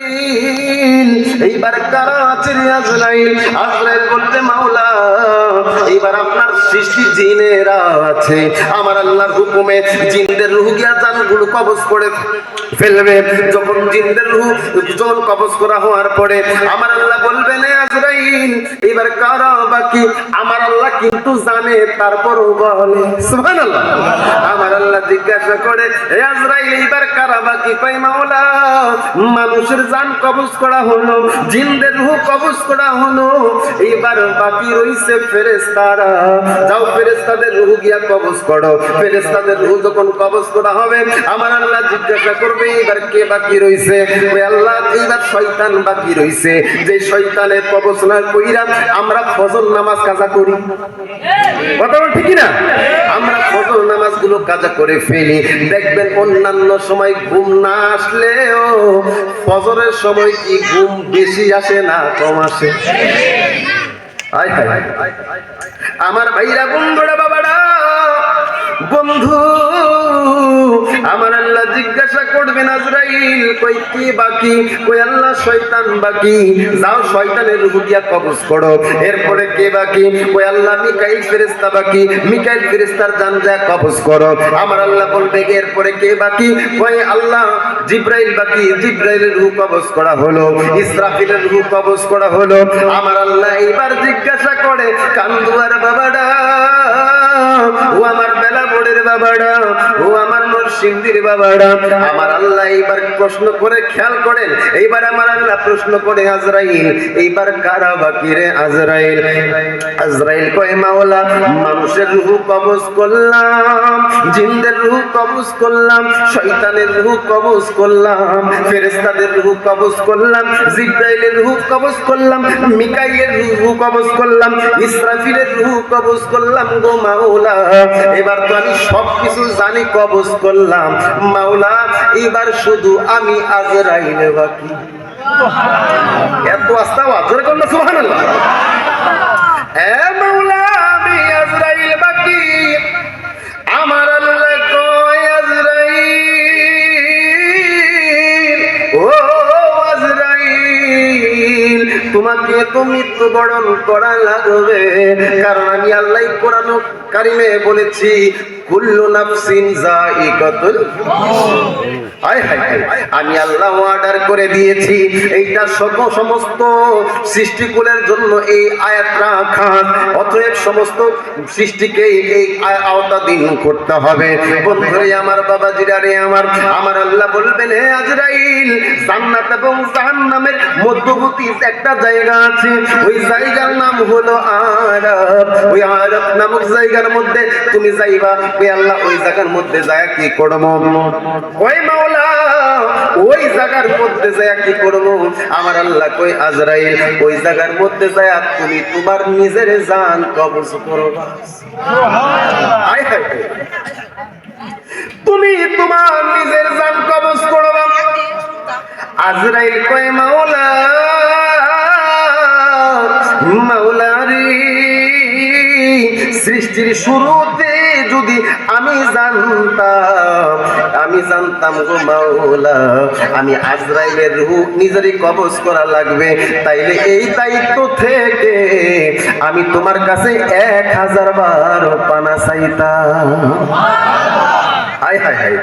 嗯。এইবার কারা আছে আজরাইল? আজরাইল বলতে মাওলা, এইবার আপনার সৃষ্টি জিনেরা আছে। আমার আল্লাহর হুকুমে জিনদের রুহ গিয়া জানগুলো কবজ করে ফেলবে। যখন জিনদের রুহ যখন কবজ করা হওয়ার পরে আমার আল্লাহ বলবেন, "এ আজরাইল এবার কারা বাকি? আমার আল্লাহ কিন্তু জানে, তারপরও বলে। সুবহানাল্লাহ। আমার আল্লাহ জিজ্ঞাসা করে হে আজরাইল, এইবার কারা বাকি? কই মাওলা, মানুষের জান কবজ করা হলো, জিনদের রূহ কবজ করা হলো। এইবার বাকি রইছে ফেরেশতারা। যাও ফেরেশতাদের রূহ গিয়া কবজ করো। ফেরেশতাদের রূহ যখন কবজ করা হবে, আমার আল্লাহ জিজ্ঞাসা করবে, এইবার কে বাকি রইছে? আল্লাহ, এইবার শয়তান বাকি রইছে। যে শয়তানের কবজ না কইরা আমরা ফজর নামাজ কাজা করি। কথা ঠিকই না ফজর নামাজগুলো কাজা করে ফেলি দেখবেন অন্যান্য সময় ঘুম না আসলেও ফজরের সময় কি ঘুম বেশি আসে না কম আসে। আমার ভাইরা, বন্ধুরা, বাবারা, বন্ধু আমার আল্লাহ জিজ্ঞাসা করবেন আজরাইল কই কি বাকি? কই আল্লাহ শয়তান বাকি? যাও শয়তানের রূহ দিয়া কবজ করো। এরপরে কে বাকি? কই আল্লাহ মিকাইল ফেরেশতা বাকি? মিকাইল ফেরেশতার জান যা কবজ করো। আমার আল্লাহ বলবে, এরপরে কে বাকি? কই আল্লাহ জিব্রাইল বাকি? জিব্রাইলের রূহ কবজ করা হলো, ইসরাফিলের রূহ কবজ করা হলো। আমার আল্লাহ এইবার জিজ্ঞাসা করে, কান্দুয়ার বাবাডা নরসিংদীর বাবাডা আমার আল্লাহ এইবার প্রশ্ন করে খেয়াল করেন, এইবার আমার আল্লাহ প্রশ্ন করে আজরাইল, এইবার কারা বাকি রে আজরাইল? আজরাইল কয়, মাওলা, মানুষের রূহ কবজ করলাম, জিনদের রূহ কবজ করলাম, শয়তানের রূহ কবজ করলাম, ফেরেশতাদের রূহ কবজ করলাম, জিব্রাইলের রূহ কবজ করলাম, মিকাইলের রূহ কবজ করলাম, ইসরাফিলের রূহ কবজ করলাম গো মাওলা। এবার তো আমি সব কিছু জানি কবজ করলাম। মাওলা, এবার শুধু আমি আজরাইল বাকি। এত আস্তা আজরে করল সুবহানাল্লাহ। এ মাওলা, আমি আজরাইল বাকি। আমার তোমাকে তো মৃত্যুবরণ করা লাগবে। কারণ আমি আল্লাহ কোরআন কারিমে বলেছি। আমি আল্লাহ অর্ডার করে দিয়েছি, এইটা সমস্ত সৃষ্টিকুলের জন্য এই অতএব সমস্ত সৃষ্টিকে এই আওতাধীন করতে হবে। বন্ধুরে, আমার বাবা জিরারে আমার আমার আল্লাহ বলবেন, হে আজরাইল, জান্নাত এবং জাহান্নামের মধ্যবর্তী একটা জায়গা আছে। ওই জায়গার নাম হলো আরব। ওই আরব নামক জায়গার মধ্যে তুমি যাইবা। ওই আল্লাহ ওই জায়গার মধ্যে যায় কি করব? ওই মাওলা ওই জায়গার মধ্যে যায় কি করব? আমার আল্লাহ কই আজরাইল ওই জায়গার মধ্যে যায় তুমি তোমার নিজের জান কবজ করবা। হায় হায়। তুমি তোমার নিজের জান কবজ করবা। আজরাইল কয় মাওলা সৃষ্টির শুরুতে যদি আমি জানতাম আমি জানতাম গো মাওলা, আমি আজরাইলের রূহ নিজেরই কবজ করা লাগবে। তাইলে এই দায়িত্ব থেকে আমি তোমার কাছে এক হাজার বার পানা চাইতাম। হায় হায় হায়।